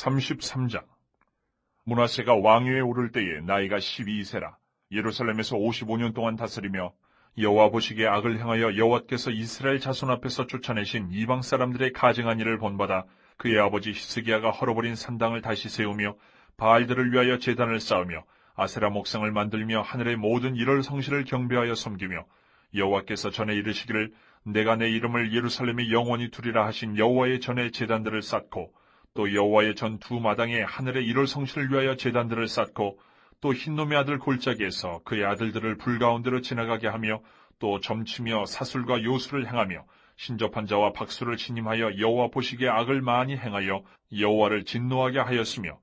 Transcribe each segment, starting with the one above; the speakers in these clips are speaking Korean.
33장. 문하세가 왕위에 오를 때에 나이가 12세라 예루살렘에서 55년 동안 다스리며 여호와 보시기에 악을 행하여 여호와께서 이스라엘 자손 앞에서 쫓아내신 이방 사람들의 가증한 일을 본받아 그의 아버지 히스기야가 헐어버린 산당을 다시 세우며 바알들을 위하여 제단을 쌓으며 아세라 목상을 만들며 하늘의 모든 일월 성실을 경배하여 섬기며 여호와께서 전에 이르시기를 내가 내 이름을 예루살렘에 영원히 두리라 하신 여호와의 전에 제단들을 쌓고 또 여호와의 전두 마당에 하늘의 일월 성실을 위하여 제단들을 쌓고 또 흰놈의 아들 골짜기에서 그의 아들들을 불 가운데로 지나가게 하며 또 점치며 사술과 요술을 행하며 신접한 자와 박수를 신임하여 여호와 보시기에 악을 많이 행하여 여호와를 진노하게 하였으며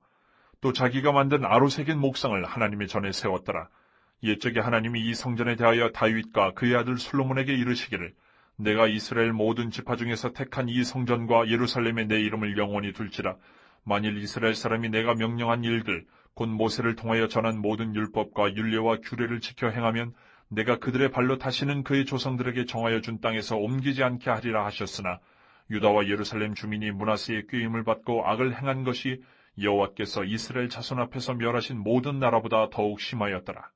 또 자기가 만든 아로새긴 목상을 하나님의 전에 세웠더라. 옛적에 하나님이 이 성전에 대하여 다윗과 그의 아들 솔로몬에게 이르시기를 내가 이스라엘 모든 지파 중에서 택한 이 성전과 예루살렘에 내 이름을 영원히 둘지라. 만일 이스라엘 사람이 내가 명령한 일들, 곧 모세를 통하여 전한 모든 율법과 율례와 규례를 지켜 행하면 내가 그들의 발로 다시는 그의 조상들에게 정하여 준 땅에서 옮기지 않게 하리라 하셨으나 유다와 예루살렘 주민이 문하세의 꾀임을 받고 악을 행한 것이 여호와께서 이스라엘 자손 앞에서 멸하신 모든 나라보다 더욱 심하였더라.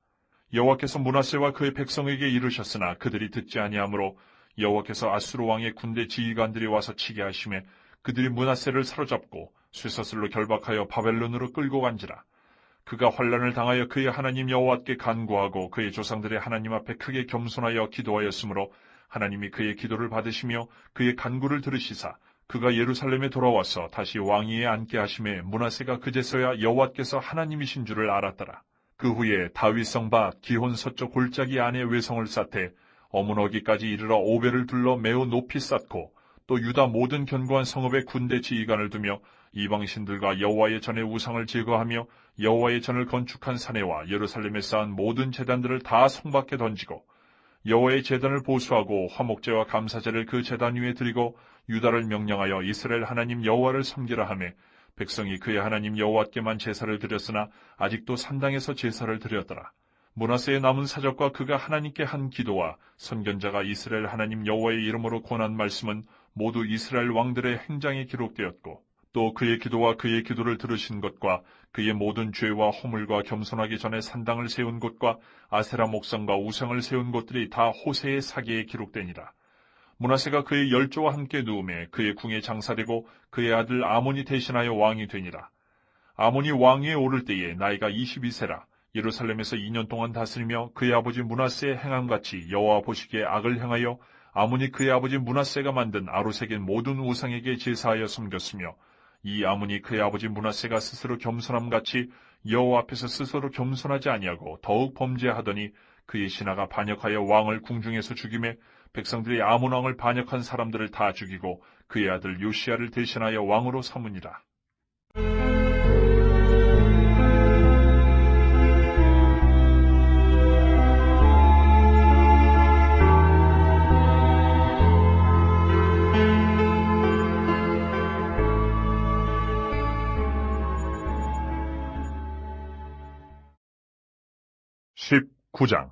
여호와께서 문하세와 그의 백성에게 이르셨으나 그들이 듣지 아니하므로 여호와께서 아수르 왕의 군대 지휘관들이 와서 치게 하심에 그들이 문하세를 사로잡고 쇠사슬로 결박하여 바벨론으로 끌고 간지라. 그가 환란을 당하여 그의 하나님 여호와께 간구하고 그의 조상들의 하나님 앞에 크게 겸손하여 기도하였으므로 하나님이 그의 기도를 받으시며 그의 간구를 들으시사 그가 예루살렘에 돌아와서 다시 왕위에 앉게 하심에 문하세가 그제서야 여호와께서 하나님이신 줄을 알았더라. 그 후에 다윗 성바 기혼 서쪽 골짜기 안에 외성을 쌓되 어문어기까지 이르러 오배를 둘러 매우 높이 쌓고 또 유다 모든 견고한 성읍에 군대 지휘관을 두며 이방신들과 여호와의 전의 우상을 제거하며 여호와의 전을 건축한 사내와 예루살렘에 쌓은 모든 재단들을 다 성밖에 던지고 여호와의 재단을 보수하고 화목제와 감사제를 그 재단 위에 드리고 유다를 명령하여 이스라엘 하나님 여호와를 섬기라 하매 백성이 그의 하나님 여호와께만 제사를 드렸으나 아직도 산당에서 제사를 드렸더라. 문하세의 남은 사적과 그가 하나님께 한 기도와 선견자가 이스라엘 하나님 여호와의 이름으로 권한 말씀은 모두 이스라엘 왕들의 행장에 기록되었고 또 그의 기도와 그의 기도를 들으신 것과 그의 모든 죄와 허물과 겸손하기 전에 산당을 세운 곳과 아세라 목상과 우상을 세운 곳들이 다 호세의 사기에 기록되니라. 문하세가 그의 열조와 함께 누움에 그의 궁에 장사되고 그의 아들 아몬이 대신하여 왕이 되니라. 아몬이 왕위에 오를 때에 나이가 22세라 예루살렘에서 2년 동안 다스리며 그의 아버지 문하세의 행함같이 여호와 보시기에 악을 행하여 아몬이 그의 아버지 문하세가 만든 아로색인 모든 우상에게 제사하여 섬겼으며 이 아문이 그의 아버지 문하세가 스스로 겸손함 같이 여호와 앞에서 스스로 겸손하지 아니하고 더욱 범죄하더니 그의 신하가 반역하여 왕을 궁중에서 죽임에 백성들이 아문 왕을 반역한 사람들을 다 죽이고 그의 아들 요시아를 대신하여 왕으로 삼으니라. 19장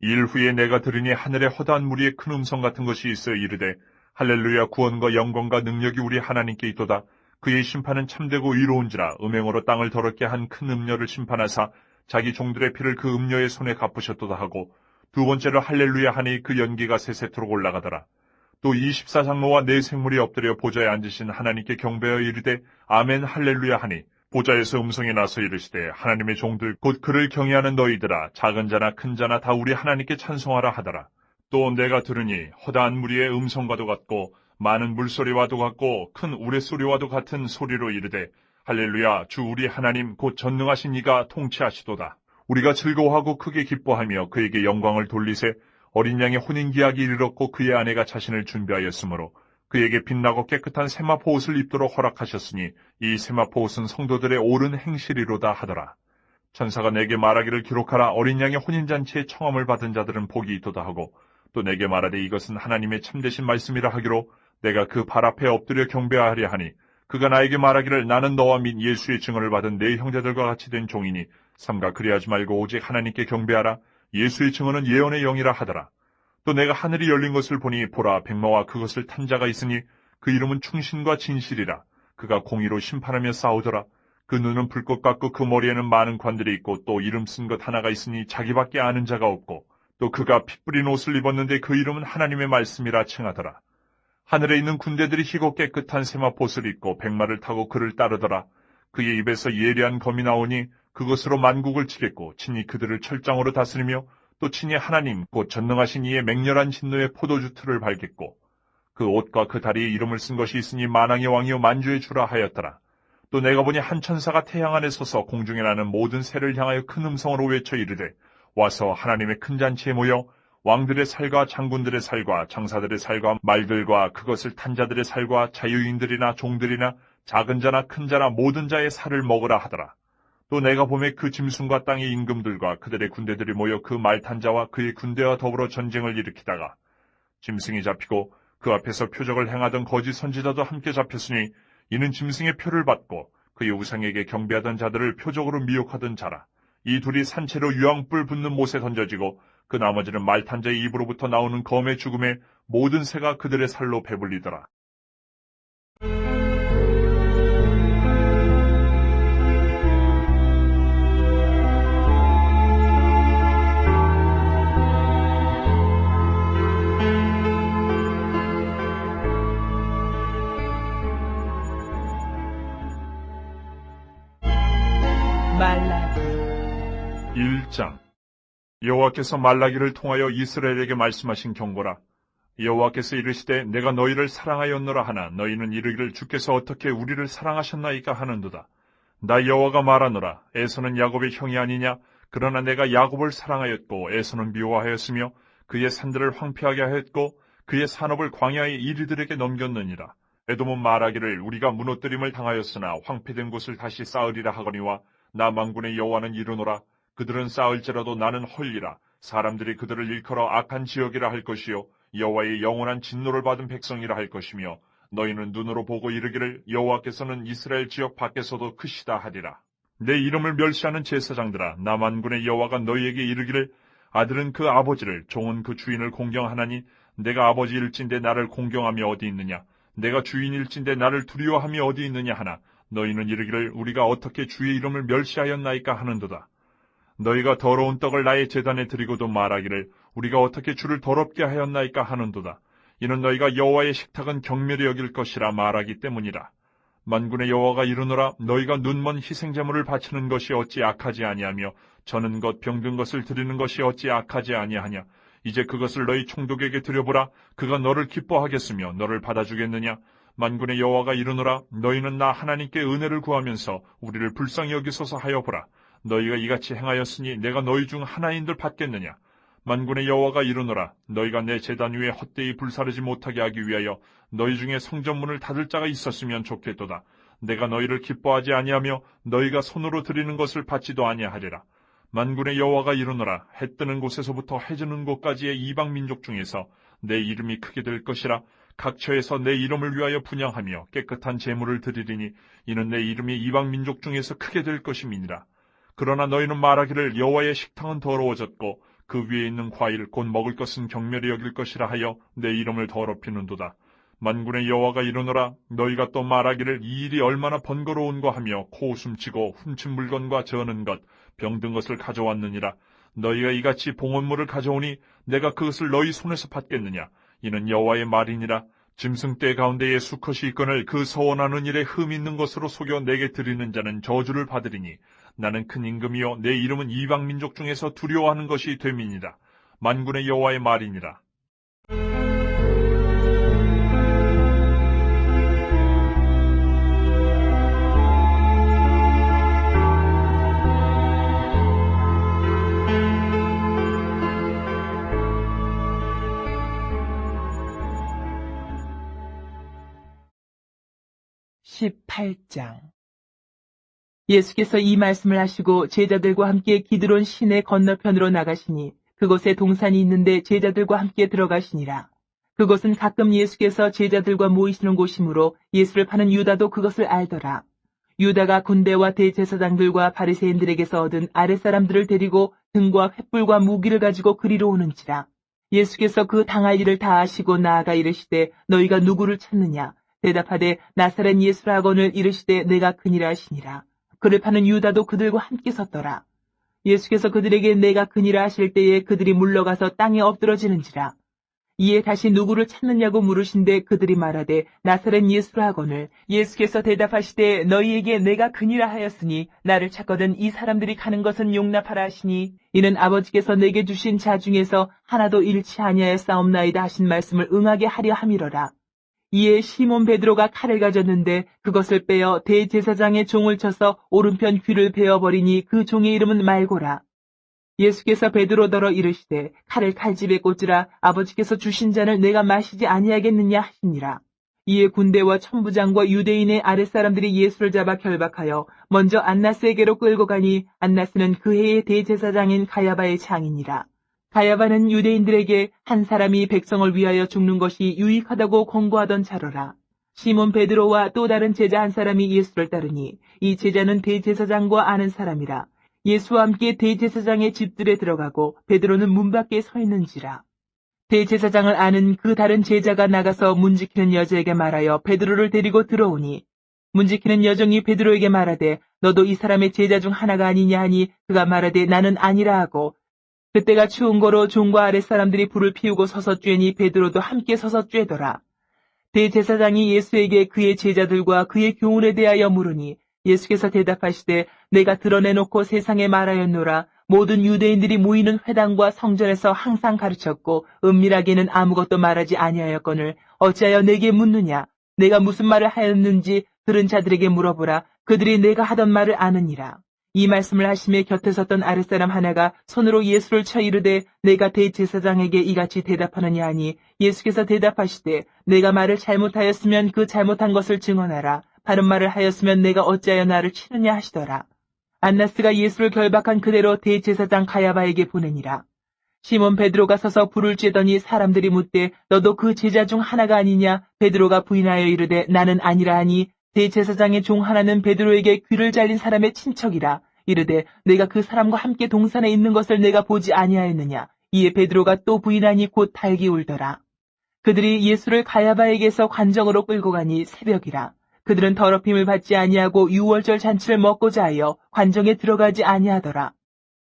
일 후에 내가 들으니 하늘에 허다한 무리의 큰 음성 같은 것이 있어 이르되 할렐루야 구원과 영광과 능력이 우리 하나님께 있도다. 그의 심판은 참되고 의로운지라 음행으로 땅을 더럽게 한 큰 음녀를 심판하사 자기 종들의 피를 그 음녀의 손에 갚으셨도다 하고 두 번째로 할렐루야 하니 그 연기가 세세토록 올라가더라. 또 24장로와 네 생물이 엎드려 보좌에 앉으신 하나님께 경배하여 이르되 아멘 할렐루야 하니 보좌에서 음성이 나서 이르시되 하나님의 종들 곧 그를 경외하는 너희들아 작은 자나 큰 자나 다 우리 하나님께 찬송하라 하더라. 또 내가 들으니 허다한 무리의 음성과도 같고 많은 물소리와도 같고 큰 우레소리와도 같은 소리로 이르되 할렐루야 주 우리 하나님 곧 전능하신 이가 통치하시도다. 우리가 즐거워하고 크게 기뻐하며 그에게 영광을 돌리세 어린 양의 혼인기약이 이르렀고 그의 아내가 자신을 준비하였으므로 그에게 빛나고 깨끗한 세마포 옷을 입도록 허락하셨으니 이 세마포 옷은 성도들의 옳은 행실이로다 하더라. 천사가 내게 말하기를 기록하라 어린 양의 혼인잔치에 청함을 받은 자들은 복이 있도다 하고 또 내게 말하되 이것은 하나님의 참되신 말씀이라 하기로 내가 그 발 앞에 엎드려 경배하려 하니 그가 나에게 말하기를 나는 너와 및 예수의 증언을 받은 내 형제들과 같이 된 종이니 삼가 그리하지 말고 오직 하나님께 경배하라 예수의 증언은 예언의 영이라 하더라. 또 내가 하늘이 열린 것을 보니 보라 백마와 그것을 탄 자가 있으니 그 이름은 충신과 진실이라. 그가 공의로 심판하며 싸우더라. 그 눈은 불꽃 같고 그 머리에는 많은 관들이 있고 또 이름 쓴 것 하나가 있으니 자기밖에 아는 자가 없고 또 그가 피 뿌린 옷을 입었는데 그 이름은 하나님의 말씀이라 칭하더라. 하늘에 있는 군대들이 희고 깨끗한 세마포를 입고 백마를 타고 그를 따르더라. 그의 입에서 예리한 검이 나오니 그것으로 만국을 치겠고 친히 그들을 철장으로 다스리며 또 친히 하나님 곧 전능하신 이의 맹렬한 진노의 포도주 틀을 밟겠고 그 옷과 그 다리에 이름을 쓴 것이 있으니 만왕의 왕이요 만주의 주라 하였더라. 또 내가 보니 한 천사가 태양 안에 서서 공중에 나는 모든 새를 향하여 큰 음성으로 외쳐 이르되 와서 하나님의 큰 잔치에 모여 왕들의 살과 장군들의 살과 장사들의 살과 말들과 그것을 탄 자들의 살과 자유인들이나 종들이나 작은 자나 큰 자나 모든 자의 살을 먹으라 하더라. 또 내가 봄에 그 짐승과 땅의 임금들과 그들의 군대들이 모여 그 말탄 자와 그의 군대와 더불어 전쟁을 일으키다가 짐승이 잡히고 그 앞에서 표적을 행하던 거짓 선지자도 함께 잡혔으니 이는 짐승의 표를 받고 그의 우상에게 경배하던 자들을 표적으로 미혹하던 자라. 이 둘이 산채로 유황불 붙는 못에 던져지고 그 나머지는 말탄 자의 입으로부터 나오는 검의 죽음에 모든 새가 그들의 살로 배불리더라. 말라기 1장 여호와께서 말라기를 통하여 이스라엘에게 말씀하신 경고라. 여호와께서 이르시되 내가 너희를 사랑하였노라 하나 너희는 이르기를 주께서 어떻게 우리를 사랑하셨나이까 하는도다. 나 여호와가 말하노라. 에서는 야곱의 형이 아니냐? 그러나 내가 야곱을 사랑하였고 에서는 미워하였으며 그의 산들을 황폐하게 하였고 그의 산업을 광야의 이리들에게 넘겼느니라. 에돔은 말하기를 우리가 무너뜨림을 당하였으나 황폐된 곳을 다시 쌓으리라 하거니와 나 만군의 여호와는 이르노라. 그들은 쌓을지라도 나는 헐리라. 사람들이 그들을 일컬어 악한 지역이라 할 것이요 여호와의 영원한 진노를 받은 백성이라 할 것이며 너희는 눈으로 보고 이르기를 여호와께서는 이스라엘 지역 밖에서도 크시다 하리라. 내 이름을 멸시하는 제사장들아 나 만군의 여호와가 너희에게 이르기를 아들은 그 아버지를 종은 그 주인을 공경하나니 내가 아버지일진데 나를 공경함이 어디 있느냐 내가 주인일진데 나를 두려워함이 어디 있느냐 하나 너희는 이르기를 우리가 어떻게 주의 이름을 멸시하였나이까 하는도다. 너희가 더러운 떡을 나의 재단에 드리고도 말하기를 우리가 어떻게 주를 더럽게 하였나이까 하는도다. 이는 너희가 여호와의 식탁은 경멸히 여길 것이라 말하기 때문이라. 만군의 여호와가 이르노라 너희가 눈먼 희생제물을 바치는 것이 어찌 악하지 아니하며 저는 것 병든 것을 드리는 것이 어찌 악하지 아니하냐. 이제 그것을 너희 총독에게 드려보라. 그가 너를 기뻐하겠으며 너를 받아주겠느냐. 만군의 여호와가 이르노라 너희는 나 하나님께 은혜를 구하면서 우리를 불쌍히 여기소서 하여 보라. 너희가 이같이 행하였으니 내가 너희 중 하나인들 받겠느냐? 만군의 여호와가 이르노라 너희가 내 재단 위에 헛되이 불사르지 못하게 하기 위하여 너희 중에 성전문을 닫을 자가 있었으면 좋겠도다. 내가 너희를 기뻐하지 아니하며 너희가 손으로 드리는 것을 받지도 아니하리라. 만군의 여호와가 이르노라 해 뜨는 곳에서부터 해 지는 곳까지의 이방 민족 중에서 내 이름이 크게 될 것이라 각처에서 내 이름을 위하여 분양하며 깨끗한 제물을 드리리니 이는 내 이름이 이방 민족 중에서 크게 될 것임이니라. 그러나 너희는 말하기를 여호와의 식탁은 더러워졌고 그 위에 있는 과일 곧 먹을 것은 경멸히 여길 것이라 하여 내 이름을 더럽히는도다. 만군의 여호와가 이르노라 너희가 또 말하기를 이 일이 얼마나 번거로운가 하며 코웃음치고 훔친 물건과 저는 것 병든 것을 가져왔느니라. 너희가 이같이 봉헌물을 가져오니 내가 그것을 너희 손에서 받겠느냐. 이는 여호와의 말이니라. 짐승 떼 가운데에 수컷이 있거늘 그 서원하는 일에 흠 있는 것으로 속여 내게 드리는 자는 저주를 받으리니 나는 큰 임금이요 내 이름은 이방 민족 중에서 두려워하는 것이 됨이니라. 만군의 여호와의 말이니라. 십팔장 예수께서 이 말씀을 하시고 제자들과 함께 기드론 시내 건너편으로 나가시니 그곳에 동산이 있는데 제자들과 함께 들어가시니라. 그곳은 가끔 예수께서 제자들과 모이시는 곳이므로 예수를 파는 유다도 그것을 알더라. 유다가 군대와 대제사장들과 바리새인들에게서 얻은 아랫사람들을 데리고 등과 횃불과 무기를 가지고 그리로 오는지라. 예수께서 그 당할 일을 다 아시고 나아가 이르시되 너희가 누구를 찾느냐 대답하되 나사렛 예수라 하거늘 이르시되 내가 그니라 하시니라. 그를 파는 유다도 그들과 함께 섰더라. 예수께서 그들에게 내가 그니라 하실 때에 그들이 물러가서 땅에 엎드러지는지라. 이에 다시 누구를 찾느냐고 물으신데 그들이 말하되 나사렛 예수라 하거늘 예수께서 대답하시되 너희에게 내가 그니라 하였으니 나를 찾거든 이 사람들이 가는 것은 용납하라 하시니 이는 아버지께서 내게 주신 자 중에서 하나도 잃지 아니하여 싸움나이다 하신 말씀을 응하게 하려 함이로라. 이에 시몬 베드로가 칼을 가졌는데 그것을 빼어 대제사장의 종을 쳐서 오른편 귀를 베어버리니 그 종의 이름은 말고라. 예수께서 베드로더러 이르시되 칼을 칼집에 꽂으라 아버지께서 주신 잔을 내가 마시지 아니하겠느냐 하시니라. 이에 군대와 천부장과 유대인의 아랫사람들이 예수를 잡아 결박하여 먼저 안나스에게로 끌고 가니 안나스는 그 해의 대제사장인 가야바의 장이니라. 가야바는 유대인들에게 한 사람이 백성을 위하여 죽는 것이 유익하다고 권고하던 자로라. 시몬 베드로와 또 다른 제자 한 사람이 예수를 따르니 이 제자는 대제사장과 아는 사람이라. 예수와 함께 대제사장의 집들에 들어가고 베드로는 문 밖에 서 있는지라. 대제사장을 아는 그 다른 제자가 나가서 문지키는 여자에게 말하여 베드로를 데리고 들어오니 문지키는 여종이 베드로에게 말하되 너도 이 사람의 제자 중 하나가 아니냐 하니 그가 말하되 나는 아니라 하고 그때가 추운 거로 종과 아랫 사람들이 불을 피우고 서서 쬐니 베드로도 함께 서서 쬐더라. 대제사장이 예수에게 그의 제자들과 그의 교훈에 대하여 물으니 예수께서 대답하시되 내가 드러내놓고 세상에 말하였노라. 모든 유대인들이 모이는 회당과 성전에서 항상 가르쳤고 은밀하게는 아무것도 말하지 아니하였거늘 어찌하여 내게 묻느냐? 내가 무슨 말을 하였는지 들은 자들에게 물어보라. 그들이 내가 하던 말을 아느니라 이 말씀을 하심에 곁에 섰던 아랫사람 하나가 손으로 예수를 쳐 이르되 내가 대제사장에게 이같이 대답하느냐 하니 예수께서 대답하시되 내가 말을 잘못하였으면 그 잘못한 것을 증언하라 바른 말을 하였으면 내가 어찌하여 나를 치느냐 하시더라. 안나스가 예수를 결박한 그대로 대제사장 가야바에게 보내니라. 시몬 베드로가 서서 불을 쬐더니 사람들이 묻되 너도 그 제자 중 하나가 아니냐 베드로가 부인하여 이르되 나는 아니라 하니 대제사장의 종 하나는 베드로에게 귀를 잘린 사람의 친척이라 이르되 내가 그 사람과 함께 동산에 있는 것을 내가 보지 아니하였느냐 이에 베드로가 또 부인하니 곧 달기 울더라. 그들이 예수를 가야바에게서 관정으로 끌고 가니 새벽이라. 그들은 더럽힘을 받지 아니하고 유월절 잔치를 먹고자 하여 관정에 들어가지 아니하더라.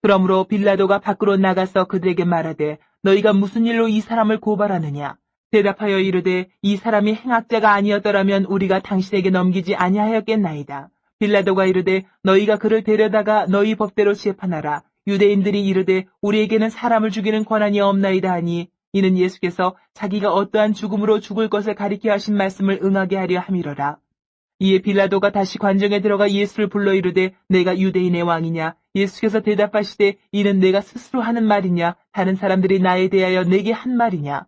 그러므로 빌라도가 밖으로 나가서 그들에게 말하되 너희가 무슨 일로 이 사람을 고발하느냐? 대답하여 이르되 이 사람이 행악자가 아니었더라면 우리가 당신에게 넘기지 아니하였겠나이다. 빌라도가 이르되 너희가 그를 데려다가 너희 법대로 재판하라. 유대인들이 이르되 우리에게는 사람을 죽이는 권한이 없나이다 하니 이는 예수께서 자기가 어떠한 죽음으로 죽을 것을 가리켜 하신 말씀을 응하게 하려 함이로라. 이에 빌라도가 다시 관정에 들어가 예수를 불러 이르되 내가 유대인의 왕이냐 예수께서 대답하시되 이는 내가 스스로 하는 말이냐 다른 사람들이 나에 대하여 내게 한 말이냐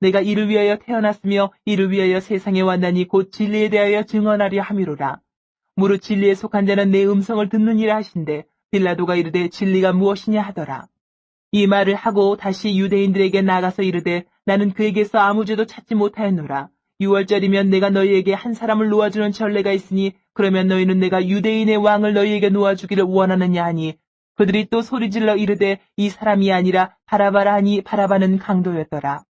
내가 이를 위하여 태어났으며 이를 위하여 세상에 왔나니 곧 진리에 대하여 증언하려 함이로라. 무릇 진리에 속한 자는 내 음성을 듣느니라 하신데 빌라도가 이르되 진리가 무엇이냐 하더라. 이 말을 하고 다시 유대인들에게 나가서 이르되 나는 그에게서 아무 죄도 찾지 못하였노라. 6월절이면 내가 너희에게 한 사람을 놓아주는 전례가 있으니 그러면 너희는 내가 유대인의 왕을 너희에게 놓아주기를 원하느냐 하니 그들이 또 소리질러 이르되 이 사람이 아니라 바라바라 하니 바라바는 강도였더라.